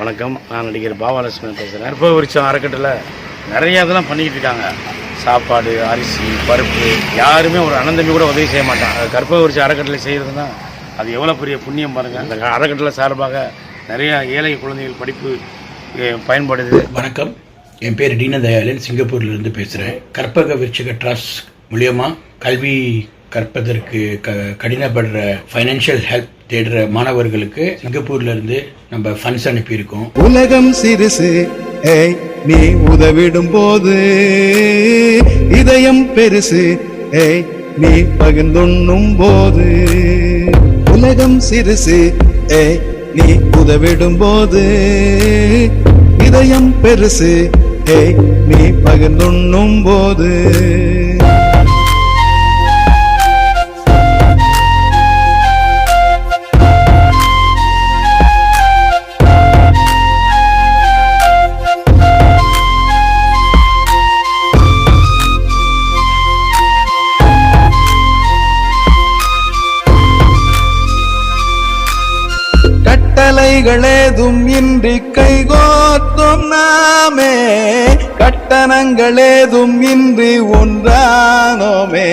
வணக்கம். நான் நடிகர் பாபாலட்சுமி பேசுகிறேன் கற்பக விருட்சம் அறக்கட்டளை. நிறைய இதெல்லாம் பண்ணிக்கிட்டு இருக்காங்க. சாப்பாடு அரிசி பருப்பு. யாருமே ஒரு அனந்தமி கூட உதவி செய்ய மாட்டாங்க அது கற்பக விருட்சம் அறக்கட்டளை செய்கிறதுனா அது எவ்வளோ பெரிய புண்ணியம் பாருங்கள் அந்த அறக்கட்டளை சார்பாக நிறைய ஏழை குழந்தைகள் படிப்பு பயன்படுது. வணக்கம். என் பேர் தீனதயாளன். சிங்கப்பூர்லேருந்து பேசுகிறேன் கற்பக விருட்சக ட்ரஸ்ட் மூலியமாக கல்வி கற்பதற்கு க கடினப்படுற ஃபைனான்ஷியல் ஹெல்ப் தேடுற மாணவர்களுக்கு சிங்கப்பூர்ல இருந்து நம்ம ஃபண்ட்ஸ் அனுப்பியிருக்கோம். உலகம் சிறுசு ஏய் நீ உதவிடும் போது இதயம் பெருசு ஏய் நீ பகிர்ந்துண்ணும் போது. உலகம் சிறுசு ஏய் நீ உதவிடும் போது இதயம் பெருசு ஏய் நீ பகிர்ந்துண்ணும் போது. கட்டளைகளேதும் இன்றி கைகோத்தும் நாமே. கட்டணங்களேதும் இன்றி ஒன்றானோமே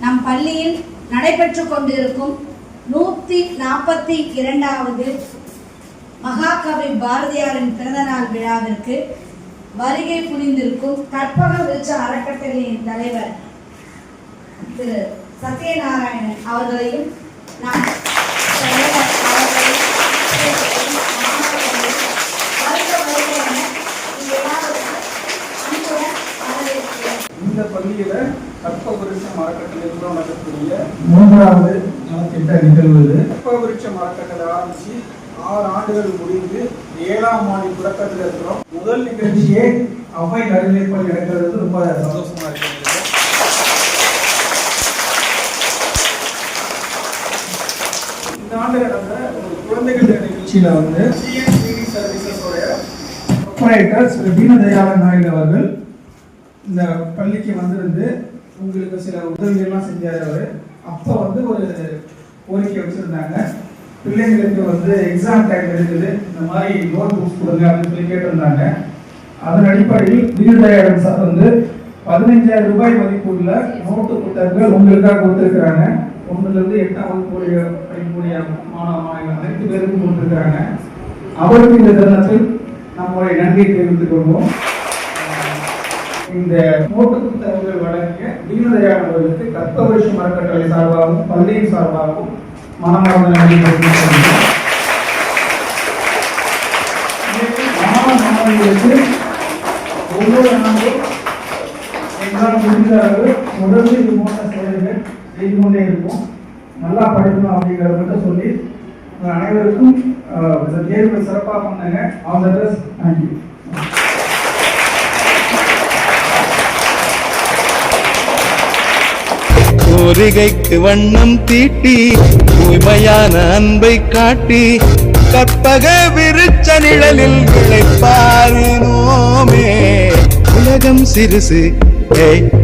நம் பள்ளியில் நடைபெற்று கொண்டிருக்கும் நூத்தி நாற்பத்தி இரண்டாவது மகாகவி பாரதியாரின் பிறந்தநாள் விழாவிற்கு வருகை புரிந்திருக்கும் கற்பக விருட்ச அறக்கட்டளையின் தலைவர் திரு சத்யநாராயணன் அவர்களையும் நான் தலைவர் அவர்களையும் மாணவர்களையும் வருக வருக என இந்த பள்ளியில கற்ப விருட்சம் அறக்கட்டளை மூலம் நடக்கக்கூடிய மூன்றாவது நலத்திட்ட நிகழ்வு கற்ப விருட்சம் அறக்கட்டளை ஆரம்பிச்சு ஆறு ஆண்டுகள் முடிந்து ஏழாம் ஆண்டு தொடக்கத்தில் இருக்கிறோம். முதல் நிகழ்ச்சி நிகழ்ச்சியே அவை நடுநிலைப்பள்ளி நடக்கிறது. ரொம்ப சந்தோஷம் சந்தோஷமா இருக்கிறது இந்த ஆண்டு நடந்த ஒரு திருச்சியில் வந்து சிஎன்சிடி சர்வீசஸோடைய ஆபரேட்டர் திரு தீனதயாளன் நாயுடு அவர்கள் இந்த பள்ளிக்கு வந்திருந்து உங்களுக்கு சில உதவிகள்லாம் செஞ்சார் அவர். அப்போ வந்து ஒரு கோரிக்கை வச்சுருந்தாங்க. பிள்ளைங்களுக்கு வந்து எக்ஸாம் டைம் இருக்குது. இந்த மாதிரி நோட் புக்ஸ் கொடுங்க அப்படின்னு சொல்லி கேட்டிருந்தாங்க. அதன் அடிப்படையில் தீனதயாளன் சார் வந்து பதினைஞ்சாயிரம் ரூபாய் மதிப்புள்ள நோட்டு புத்தகங்கள் உங்களுக்காக கொடுத்துருக்குறாங்க. ஒன்றுலேருந்து எட்டாம் வகுப்பு படிக்கக்கூடிய மாணவ மாணவிகள் அனைத்து பேருக்கும் கொண்டிருக்கிறாங்க அவருக்கு இந்த தருணத்தில் நம்முடைய நன்றியை தெரிவித்துக் கொள்வோம். இந்த நோட்டு புத்தகங்கள் வழங்கிய தீனதயாளன் அவர்களுக்கு கற்ப வருஷம் சார்பாகவும் பள்ளியின் சார்பாகவும் மனமார்ந்த நன்றி தெரிவித்துக் மாணவ மாணவிகளுக்கு ஒவ்வொரு ஆண்டும் எங்களால் முடிந்த அளவு தொடர்ந்து இது போன்ற செயல்கள் செய்து கொண்டே இருக்கும் நல்லா படிக்கணும் அப்படிங்கிறத மட்டும் சொல்லி அனைவருக்கும் தேர்வு சிறப்பாக பண்ணுங்க all the best thank you கோரிகைக்கு வண்ணம் தீட்டி தூய்மையான அன்பை காட்டி கற்பக விருச்ச நிழலில் விளைப்பாரினோமே உலகம் சிறுசு ஏய்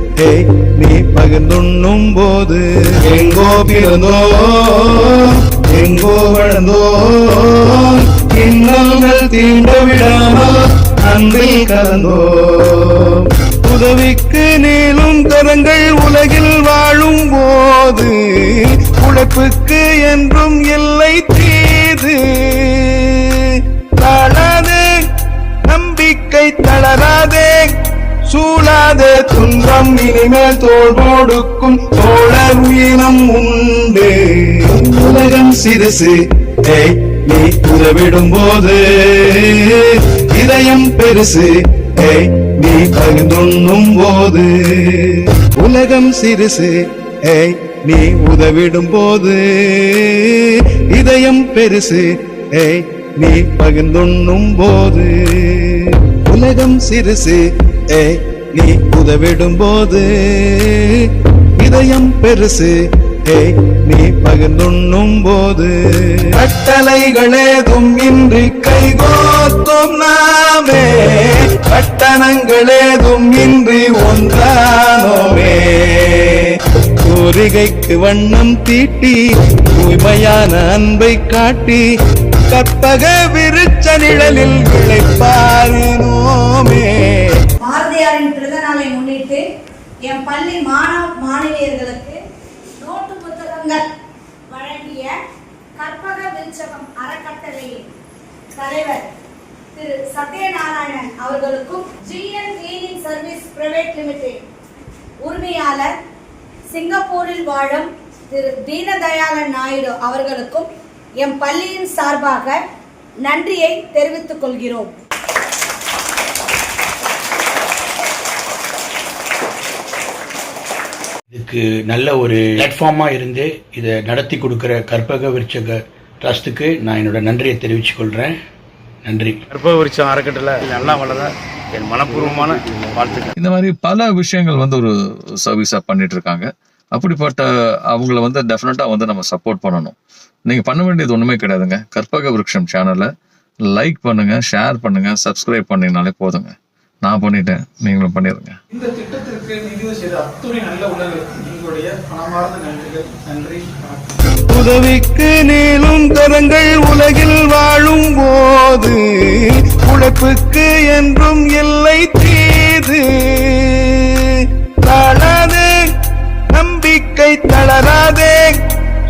ஏய் நீ பகிர்ந்துண்ணும் போது எங்கோ பிறந்தோ எங்கோ வளர்ந்தோ இன்னல்கள் தீண்ட விடாமல் அன்பில் கலந்தோ. உதவிக்கு நீளும் கரங்கள் உலகில் வாழும் போது உழைப்புக்கு என்றும் இல்லை தீது. தளராதே நம்பிக்கை தளராது சூழாதே துன்பம் இனிமேல் தோல் போடுக்கும். தோழர் வீரம் உண்டு. உலகம் சிறுசு. நீ உறவிடும் போது இதயம் பெருசு. நீ பகிர்ந்துண்ணும் போது உலகம் சிறுசு. ஏய் நீ உதவிடும் போது இதயம் பெருசு. ஏய் நீ பகிர்ந்துண்ணும் போது உலகம் சிறுசு. ஏய் நீ உதவிடும் போது இதயம் பெருசு. ஏய் நீ பகிர்ந்துண்ணும் போது கட்டளைகளேதும் இன்றி கைகோத்தும் நாமே கட்டணங்களேதும் இன்றி ஒன்றானோமே. கோரிகைக்கு வண்ணம் தீட்டி தூய்மையான அன்பை காட்டி கற்பக விருச்ச நிழலில் விளைப்பாரினோ. பிறந்த நாளை முன்னிட்டு என் பள்ளி மாணவ மாணவியர்களுக்கு நோட்டு புத்தகங்கள் வழங்கிய கற்பக விருச்சகம் அறக்கட்டளையின் தலைவர் திரு. சத்யநாராயணன் அவர்களுக்கும் GN cleaning service private limited உரிமையாளர் சிங்கப்பூரில் வாழும் திரு. தீனதயாளன் நாயுடு அவர்களுக்கும் எம் பள்ளியின் சார்பாக நன்றியை தெரிவித்துக் கொள்கிறோம். இதுக்கு நல்ல ஒரு பிளாட்ஃபார்மா இருந்து இதை நடத்தி கொடுக்கிற கற்பக விருட்சக ட்ரஸ்ட்டுக்கு நான் என்னோட நன்றியை தெரிவித்துக் கொள்றேன். நன்றி. கற்பக விருட்சம் அறக்கட்டளை நல்லா வளர என் மனப்பூர்வமான வாழ்த்துக்கள். இந்த மாதிரி பல விஷயங்கள் வந்து ஒரு சர்வீஸா பண்ணிட்டு இருக்காங்க அப்படிப்பட்ட அவங்கள வந்து டெஃபினட்டா வந்து நம்ம சப்போர்ட் பண்ணணும். நீங்க பண்ண வேண்டியது ஒண்ணுமே கிடையாதுங்க. கற்பக விருட்சம் சேனலை லைக் பண்ணுங்க ஷேர் பண்ணுங்க சப்ஸ்கிரைப் பண்ணீங்கனாலே போதுங்க. நான் பண்ணிட்டேன். நீங்களும் பண்ணிடுங்க இந்த திட்டத்திற்கு நிதி செய்த அத்துணை நல்ல நன்றிகள். நன்றி. வணக்கம். உதவிக்கு நீளும் கரங்கள் உலகில் வாழும் போது உழைப்புக்கு என்றும் இல்லை தீது. தளராதே நம்பிக்கை தளராதே.